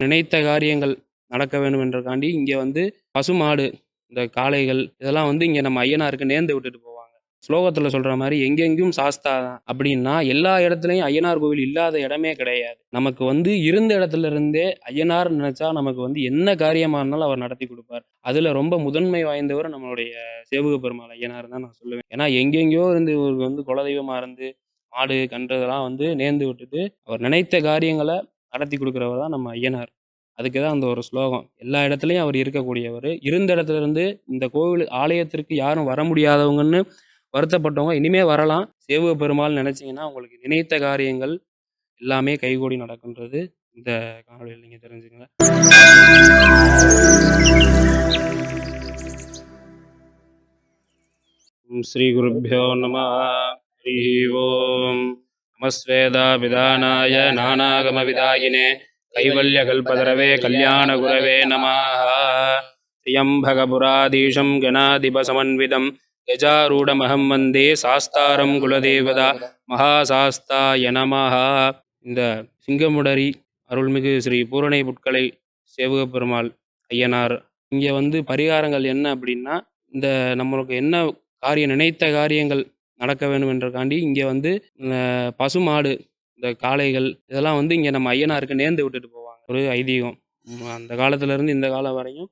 நினைத்த காரியங்கள் நடக்க வேண்டும் என்றக்காண்டி இங்கே வந்து பசுமாடு இந்த காளைகள் இதெல்லாம் வந்து இங்கே நம்ம ஐயனாருக்கு நேர்ந்து விட்டுட்டு போவாங்க. ஸ்லோகத்தில் சொல்கிற மாதிரி எங்கெங்கும் சாஸ்தா தான் அப்படின்னா எல்லா இடத்துலையும் ஐயனார் கோவில் இல்லாத இடமே கிடையாது. நமக்கு வந்து இருந்த இடத்துல இருந்தே ஐயனார் நினச்சா நமக்கு வந்து என்ன காரியமாக இருந்தாலும் அவர் நடத்தி கொடுப்பார். அதில் ரொம்ப முதன்மை வாய்ந்தவர் நம்மளுடைய சேவக பெருமாள் ஐயனார் தான் நான் சொல்லுவேன். ஏன்னா எங்கெங்கேயோ இருந்து இவருக்கு வந்து குலதெய்வமாக இருந்து மாடு கன்று இதெல்லாம் வந்து நேர்ந்து விட்டுட்டு அவர் நினைத்த காரியங்களை நடத்தி கொடுக்குறவர் தான் நம்ம ஐயனார். அதுக்கு தான் அந்த ஒரு ஸ்லோகம். எல்லா இடத்துலையும் அவர் இருக்கக்கூடியவர். இருந்த இடத்துல இருந்து இந்த கோவில் ஆலயத்திற்கு யாரும் வர முடியாதவங்கன்னு வருத்தப்பட்டவங்க இனிமே வரலாம். சேவக பெருமாள் நினைச்சீங்கன்னா உங்களுக்கு நினைத்த காரியங்கள் எல்லாமே கைகூடி நடக்குன்றது. இந்த காணொலியில் நீங்கள் தெரிஞ்சுக்கங்க. ஸ்ரீ குருப்பியோ நம ஹரி ஓம். நமஸ்வேதா விதானாய நானாகம நமஸ்வேதாபிதானாய நானாகமவிதாயினே கைவல்யகல்பதரவே கல்யாணகுரவே நமாக திரியம்பகபுராதீஷம் கணாதிபசமன்விதம் கஜாரூடமகம் வந்தே சாஸ்தாரம் குலதேவதா மகாசாஸ்தாய நமஹா. இந்த சிங்கமுடரி அருள்மிகு ஸ்ரீ பூரணை புட்களை சேவக பெருமாள் ஐயனார் இங்கே வந்து பரிகாரங்கள் என்ன அப்படின்னா இந்த நம்மளுக்கு என்ன காரியம் நினைத்த காரியங்கள் நடக்க வேண்டும் என்றக்காண்டி இங்கே வந்து பசு மாடு இந்த காளைகள் இதெல்லாம் வந்து இங்கே நம்ம ஐயனாருக்கு நேர்ந்து விட்டுட்டு போவாங்க. ஒரு ஐதீகம். அந்த காலத்துலேருந்து இந்த காலம் வரையும்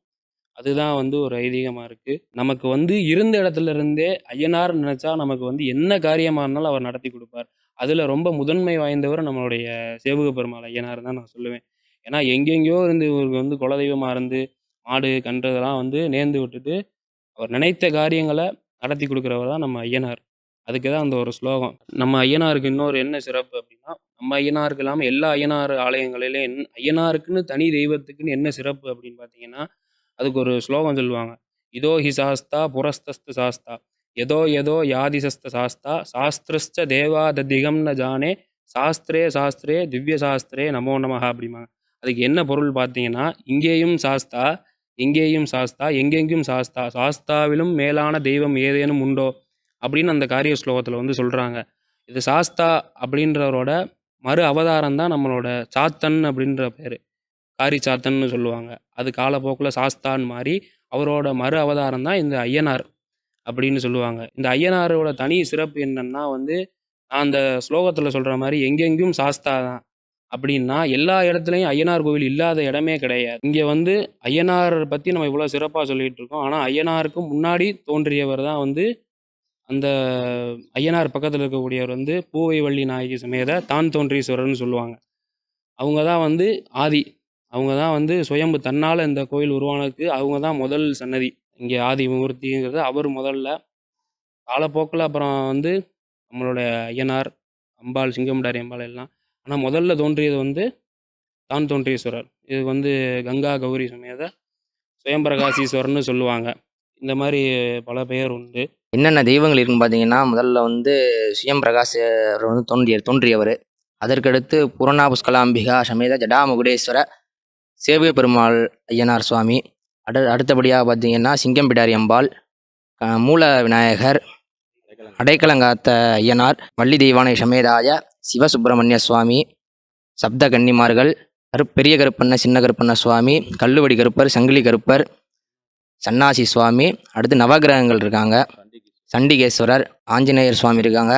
அதுதான் வந்து ஒரு ஐதீகமாக இருக்குது நமக்கு வந்து இருந்த இடத்துல இருந்தே ஐயனார் நினச்சா நமக்கு வந்து என்ன காரியமா இருந்தாலும் அவர் நடத்தி கொடுப்பார். அதில் ரொம்ப முதன்மை வாய்ந்தவர் நம்மளுடைய சேவக பெருமாள் ஐயனார் தான் நான் சொல்லுவேன். ஏன்னா எங்கெங்கேயோ இருந்து இவருக்கு வந்து குலதெய்வமாக இருந்து மாடு கன்று இதெல்லாம் வந்து நேர்ந்து விட்டுட்டு அவர் நினைத்த காரியங்களை நடத்தி கொடுக்குறவர் தான் நம்ம ஐயனார். அதுக்கு தான் அந்த ஒரு ஸ்லோகம். நம்ம ஐயனாருக்கு இன்னொரு என்ன சிறப்பு அப்படின்னா நம்ம ஐயனாருக்கு இல்லாமல் எல்லா ஐயனார் ஆலயங்களிலும் என் ஐயனாருக்குன்னு தனி தெய்வத்துக்குன்னு என்ன சிறப்பு அப்படின்னு பார்த்தீங்கன்னா அதுக்கு ஒரு ஸ்லோகம் சொல்லுவாங்க. இதோ ஹி சாஸ்தா புரஸ்தஸ்து சாஸ்தா. எதோ எதோ யாதிசஸ்த சாஸ்தா. சாஸ்திரஸ்ச தேவாததிகம்னு ஜானே. சாஸ்திரே சாஸ்திரே திவ்ய சாஸ்திரே நமோ நமஹ அப்படிம்பாங்க. அதுக்கு என்ன பொருள் பார்த்தீங்கன்னா இங்கேயும் சாஸ்தா எங்கேயும் சாஸ்தா எங்கெங்கும் சாஸ்தா. சாஸ்தாவிலும் மேலான தெய்வம் ஏதேனும் உண்டோ? அப்படின்னு அந்த காரிய ஸ்லோகத்தில் வந்து சொல்கிறாங்க இது சாஸ்தா அப்படின்றவரோட மறு அவதாரம் தான் நம்மளோட சாத்தன் அப்படின்ற பேர். காரி சாத்தன்னு சொல்லுவாங்க. அது காலப்போக்கில் சாஸ்தான் மாதிரி அவரோட மறு அவதாரம் தான் இந்த ஐயனார் அப்படின்னு சொல்லுவாங்க. இந்த ஐயனாரோட தனி சிறப்பு என்னன்னா வந்து நான் அந்த ஸ்லோகத்தில் சொல்கிற மாதிரி எங்கெங்கும் சாஸ்தா தான். அப்படின்னா எல்லா இடத்துலையும் ஐயனார் கோவில் இல்லாத இடமே கிடையாது. இங்கே வந்து ஐயனார் பற்றி நம்ம இவ்வளோ சிறப்பாக சொல்லிகிட்டு இருக்கோம். ஆனால் ஐயனாருக்கு முன்னாடி தோன்றியவர் தான் வந்து அந்த ஐயனார் பக்கத்தில் இருக்கக்கூடியவர் வந்து பூவை வள்ளி நாயகி சமேத தான் தோன்றீஸ்வரர்னு சொல்லுவாங்க. அவங்க தான் வந்து ஆதி. அவங்க தான் வந்து சுயம்பு தன்னால் இந்த கோயில் உருவானதுக்கு அவங்க தான் முதல் சன்னதி. இங்கே ஆதி மூர்த்திங்கிறது அவர் முதல்ல. காலப்போக்கில் அப்புறம் வந்து நம்மளோட ஐயனார் அம்பாள் சிங்கமுடாரி அம்பாள் எல்லாம். ஆனால் முதல்ல தோன்றியது வந்து தான் தோன்றீஸ்வரர். இது வந்து கங்கா கௌரி சமேத சுயம்பிரகாசீஸ்வரர்னு சொல்லுவாங்க. இந்த மாதிரி பல பெயர் உண்டு. என்னென்ன தெய்வங்கள் இருக்குன்னு பார்த்தீங்கன்னா முதல்ல வந்து சுயம் பிரகாசர் வந்து தோன்றிய தோன்றியவர். அதற்கடுத்து புரணா புஷ்கலாம்பிகா சமேத ஜடாமுகுடேஸ்வர சேவிய பெருமாள் ஐயனார் சுவாமி. அடு அடுத்தபடியாக பார்த்தீங்கன்னா சிங்கம்பிடாரி அம்பாள் மூல விநாயகர் அடைக்கலங்காத்த ஐயனார் வள்ளி தெய்வானை சமேதாய சிவசுப்பிரமணிய சுவாமி சப்த கன்னிமார்கள் கரு பெரிய கருப்பண்ண சின்ன கருப்பண்ண சுவாமி கல்லுவடி கருப்பர் சங்கிலி கருப்பர் சன்னாசி சுவாமி அடுத்து நவகிரகங்கள் இருக்காங்க. சண்டிகேஸ்வரர் ஆஞ்சநேயர் சுவாமி இருக்காங்க.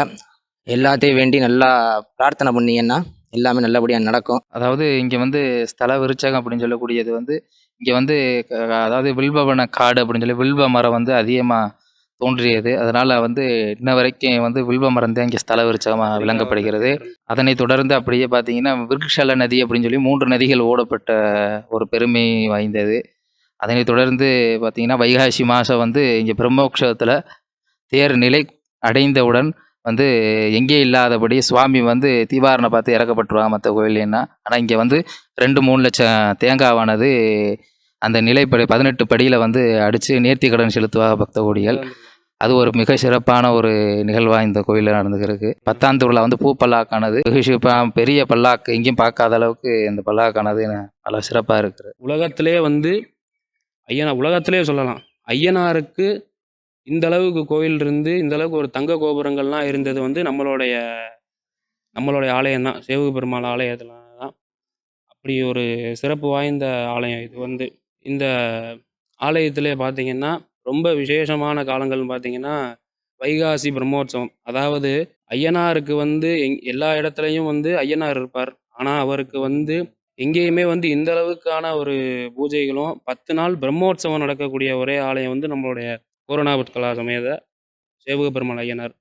எல்லாத்தையும் வேண்டி நல்லா பிரார்த்தனை பண்ணீங்கன்னா எல்லாமே நல்லபடியாக நடக்கும். அதாவது இங்கே வந்து ஸ்தல விருச்சகம் அப்படின்னு சொல்லக்கூடியது வந்து இங்கே வந்து க- அதாவது வில்வவன காடு அப்படின்னு சொல்லி வில்வ மரம் வந்து அதிகமாக தோன்றியது. அதனால் வந்து இன்ன வரைக்கும் வந்து வில்வ மரம் தான் இங்கே ஸ்தல விருச்சகமாக விளங்கப்படுகிறது. அதனை தொடர்ந்து அப்படியே பார்த்தீங்கன்னா விருக்ஷல நதி அப்படின்னு சொல்லி மூன்று நதிகள் ஓடப்பட்ட ஒரு பெருமை வாய்ந்தது. அதனை தொடர்ந்து பார்த்தீங்கன்னா வைகாசி மாதம் வந்து இங்கே பிரம்மோற்சவத்தில் தேர் நிலை அடைந்தவுடன் வந்து எங்கே இல்லாதபடி சுவாமி வந்து தீவாரனை பார்த்து இறக்கப்பட்டுருவாங்க மற்ற கோயில்னா ஆனால் இங்கே வந்து ரெண்டு மூணு லட்சம் தேங்காவானது அந்த நிலைப்படி பதினெட்டு படியில் வந்து அடித்து நேர்த்தி கடன் செலுத்துவாங்க பக்த கோடிகள் அது ஒரு மிக சிறப்பான ஒரு நிகழ்வாக இந்த கோயிலில் நடந்துருக்கு பத்தாம் திருவிழா வந்து பூ பல்லாக்கானது. வெகு சிறப்பா- பெரிய பல்லாக்கு எங்கேயும் பார்க்காத அளவுக்கு இந்த பல்லாக்கானது நல்லா சிறப்பாக இருக்குது உலகத்திலே வந்து ஐயனா உலகத்திலே சொல்லலாம். ஐயனாருக்கு இந்த அளவுக்கு கோயில் இருந்து இந்த அளவுக்கு ஒரு தங்க கோபுரங்கள்லாம் இருந்தது வந்து நம்மளுடைய நம்மளுடைய ஆலயம் தான். சேவக பெருமாள் ஆலயத்தில் தான் அப்படி ஒரு சிறப்பு வாய்ந்த ஆலயம் இது வந்து. இந்த ஆலயத்திலே பார்த்தீங்கன்னா ரொம்ப விசேஷமான காலங்கள்னு பார்த்தீங்கன்னா வைகாசி பிரம்மோற்சவம். அதாவது ஐயனாருக்கு வந்து எங் எல்லா இடத்துலையும் வந்து ஐயனார் இருப்பார். ஆனால் அவருக்கு வந்து எங்கேயுமே வந்து இந்த அளவுக்கான ஒரு பூஜைகளும் பத்து நாள் பிரம்மோற்சவம் நடக்கக்கூடிய ஒரே ஆலயம் வந்து நம்மளுடைய பூரணாபுட்கலா சமேத சேவக பெருமாள் ஐயனார்.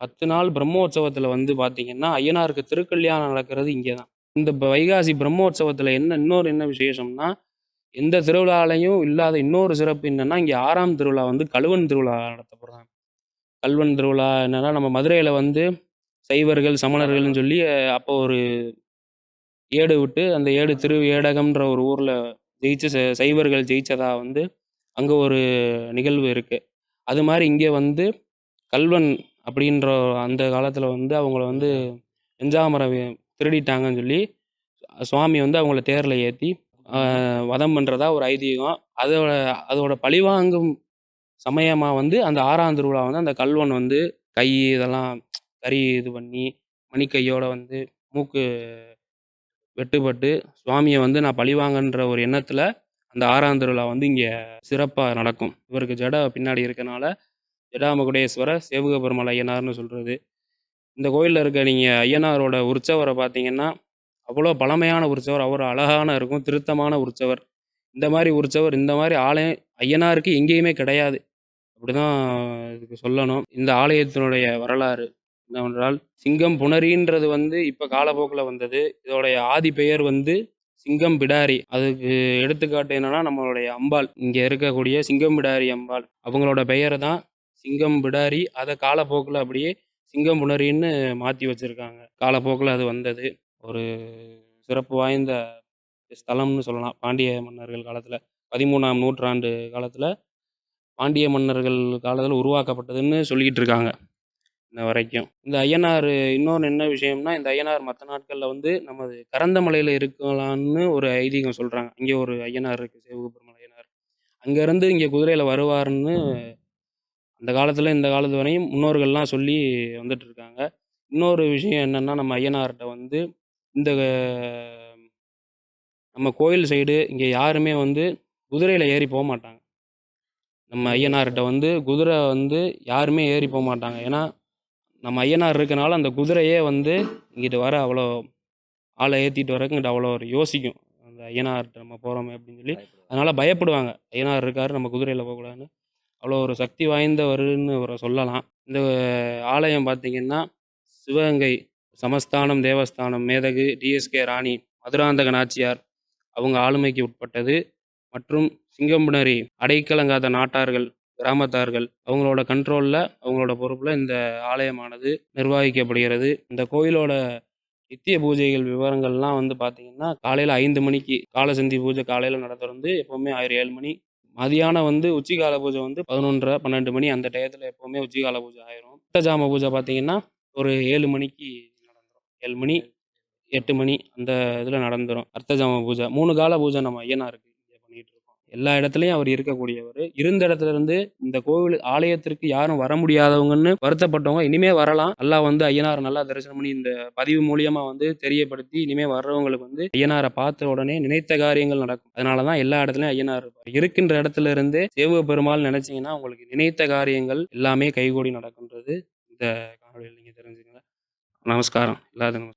பத்து நாள் பிரம்மோற்சவத்தில் வந்து பார்த்தீங்கன்னா ஐயனாருக்கு திருக்கல்யாணம் நடக்கிறது இங்கே தான் இந்த வைகாசி பிரம்மோற்சவத்தில் என்ன இன்னொரு என்ன விசேஷம்னா எந்த திருவிழாலையும் இல்லாத இன்னொரு சிறப்பு என்னன்னா இங்கே ஆறாம் திருவிழா வந்து கழுவன் திருவிழா நடத்தப்படுறாங்க. கல்வன் திருவிழா என்னன்னா நம்ம மதுரையில் வந்து சைவர்கள் சமணர்கள்னு சொல்லி அப்போ ஒரு ஏடு விட்டு அந்த ஏடு திரு ஏடகம்ன்ற ஒரு ஊரில் ஜெயிச்ச சைவர்கள் ஜெயிச்சதா வந்து அங்கே ஒரு நிகழ்வு இருக்கு. அது மாதிரி இங்கே வந்து கல்வன் அப்படின்ற அந்த காலத்தில் வந்து அவங்கள வந்து வெஞ்சாமரம் திருடிட்டாங்கன்னு சொல்லி சுவாமி வந்து அவங்கள தேரில் ஏற்றி வதம் பண்ணுறதா ஒரு ஐதீகம். அதோட அதோட பழிவாங்கும் சமயமாக வந்து அந்த ஆறாம் திருவிழா வந்து அந்த கல்வன் வந்து கை இதெல்லாம் கறி இது பண்ணி மணிக்கையோட வந்து மூக்கு வெட்டுப்பட்டு சுவாமியை வந்து நான் பழிவாங்கன்ற ஒரு எண்ணத்தில் அந்த ஆறாம் திருவிழா வந்து இங்கே சிறப்பாக நடக்கும். இவருக்கு ஜடை பின்னாடி இருக்கனால ஜடாமகுடேஸ்வர சேவுக பெருமாள் ஐயனார்னு சொல்கிறது இந்த கோயிலில் இருக்க நீங்கள் ஐயனாரோட உற்சவரை பார்த்தீங்கன்னா அவ்வளோ பழமையான உற்சவர் அவ்வளோ அழகான இருக்கும் திருத்தமான உற்சவர். இந்த மாதிரி உற்சவர் இந்த மாதிரி ஆலயம் ஐயனாருக்கு எங்கேயுமே கிடையாது. அப்படிதான் இதுக்கு சொல்லணும். இந்த ஆலயத்தினுடைய வரலாறு என்னவென்றால் சிங்கம் புணரின்றது வந்து இப்போ காலப்போக்கில் வந்தது. இதோடைய ஆதி பெயர் வந்து சிங்கம் பிடாரி. அதுக்கு எடுத்துக்காட்டு என்னன்னா நம்மளுடைய அம்பாள். இங்கே இருக்கக்கூடிய சிங்கம் பிடாரி அம்பாள். அவங்களோட பெயரை தான் சிங்கம் பிடாரி. அதை காலப்போக்கில் அப்படியே சிங்கம் புணரின்னு மாற்றி வச்சுருக்காங்க. காலப்போக்கில் அது வந்தது. ஒரு சிறப்பு வாய்ந்த ஸ்தலம்னு சொல்லலாம். பாண்டிய மன்னர்கள் காலத்தில் பதிமூணாம் நூற்றாண்டு காலத்தில் பாண்டிய மன்னர்கள் காலத்தில் உருவாக்கப்பட்டதுன்னு சொல்லிக்கிட்டு இருக்காங்க. இன்ன வரைக்கும். இந்த ஐயனார் இன்னொன்று என்ன விஷயம்னா இந்த ஐயனார் மற்ற நாட்களில் வந்து நமது கரந்த மலையில் இருக்கலாம்னு ஒரு ஐதீகம் சொல்கிறாங்க இங்கே ஒரு ஐயனார் இருக்குது சேவக ஐயனார் அங்கேருந்து இங்கே குதிரையில் வருவார்னு அந்த காலத்தில் இந்த காலத்து வரையும் முன்னோர்கள்லாம் சொல்லி வந்துட்டு இருக்காங்க. இன்னொரு விஷயம் என்னென்னா நம்ம ஐயனார்கிட்ட வந்து இந்த நம்ம கோயில் சைடு இங்கே யாருமே வந்து குதிரையில் ஏறி போக மாட்டாங்க. நம்ம ஐயனார்கிட்ட வந்து குதிரை வந்து யாருமே ஏறி போக மாட்டாங்க. ஏன்னா நம்ம ஐயனார் இருக்கனால அந்த குதிரையே வந்து இங்கிட்டு வர அவ்வளோ ஆளை ஏற்றிட்டு வரக்கு இங்கிட்ட அவ்வளோ ஒரு யோசிக்கும். அந்த ஐயனார்கிட்ட நம்ம போகிறோமே அப்படின்னு சொல்லி. அதனால் பயப்படுவாங்க. ஐயனார் இருக்கார் நம்ம குதிரையில் போகக்கூடாதுன்னு. அவ்வளோ ஒரு சக்தி வாய்ந்தவர்னு அவரை சொல்லலாம். இந்த ஆலயம் பார்த்தீங்கன்னா சிவகங்கை சமஸ்தானம் தேவஸ்தானம் மேதகு டிஎஸ்கே ராணி மதுராந்தக நாச்சியார் அவங்க ஆளுமைக்கு உட்பட்டது. மற்றும் சிங்கம்புணரி அடைக்கலங்காத நாட்டார்கள் கிராமத்தார்கள். அவங்களோட கண்ட்ரோலில் அவங்களோட பொறுப்பில் இந்த ஆலயமானது நிர்வகிக்கப்படுகிறது. இந்த கோயிலோட நித்திய பூஜைகள் விவரங்கள்லாம் வந்து பார்த்தீங்கன்னா காலையில் ஐந்து மணிக்கு காலசந்தி பூஜை காலையில் நடத்துறது எப்போவுமே ஆயிரம் ஏழு மணி. மதியானம் வந்து உச்சிகால பூஜை வந்து பதினொன்றரை பன்னெண்டு மணி. அந்த டயத்தில் எப்போவுமே உச்சிகால பூஜை ஆயிரும். அஷ்டஜாம பூஜை பார்த்தீங்கன்னா ஒரு ஏழு மணிக்கு நடந்துரும். ஏழு மணி எட்டு மணி அந்த இதில் நடந்துடும் அர்த்தஜாம பூஜை. மூணு கால பூஜை நம்ம ஐயனாருக்கு. எல்லா இடத்துலையும் அவர் இருக்கக்கூடியவர். இருந்த இடத்துல இருந்து இந்த கோவில் ஆலயத்திற்கு யாரும் வர முடியாதவங்கன்னு வருத்தப்பட்டவங்க இனிமே வரலாம். நல்லா வந்து ஐயனார் நல்லா தரிசனம் பண்ணி இந்த பதிவு மூலியமா வந்து தெரியப்படுத்தி இனிமே வர்றவங்களுக்கு வந்து ஐயனாரை பார்த்த உடனே நினைத்த காரியங்கள் நடக்கும். அதனால தான் எல்லா இடத்துலையும் ஐயனார் இருப்பார். இருக்கின்ற இடத்துல இருந்து சேவக பெருமாள் நினைச்சீங்கன்னா உங்களுக்கு நினைத்த காரியங்கள் எல்லாமே கைகூடி நடக்குன்றது. இந்த காணொலியில் நீங்கள் தெரிஞ்சுக்கங்க. நமஸ்காரம். எல்லாத்துக்கும்